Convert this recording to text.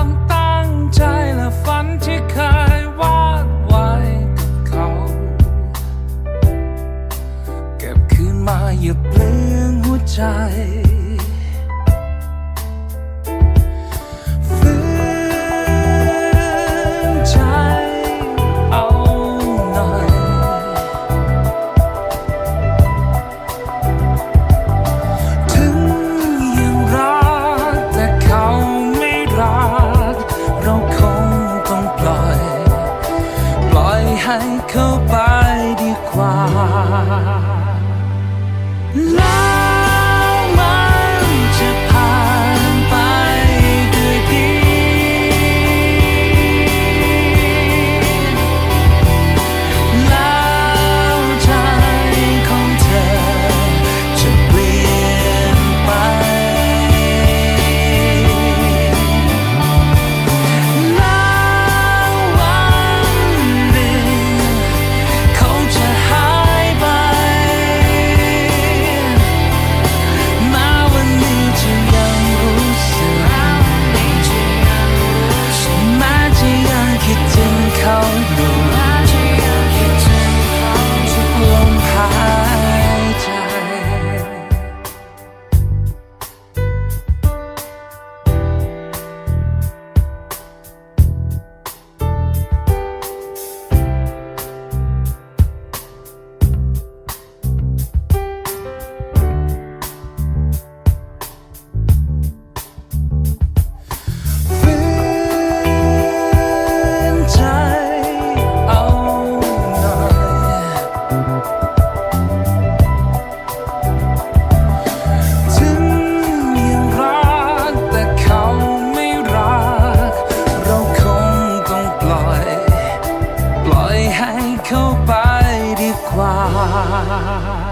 ม ใจและฝันที่เคยวาดไว้กับเขา เก็บคืนมาอย่าเปลืองหัวใจ Love high.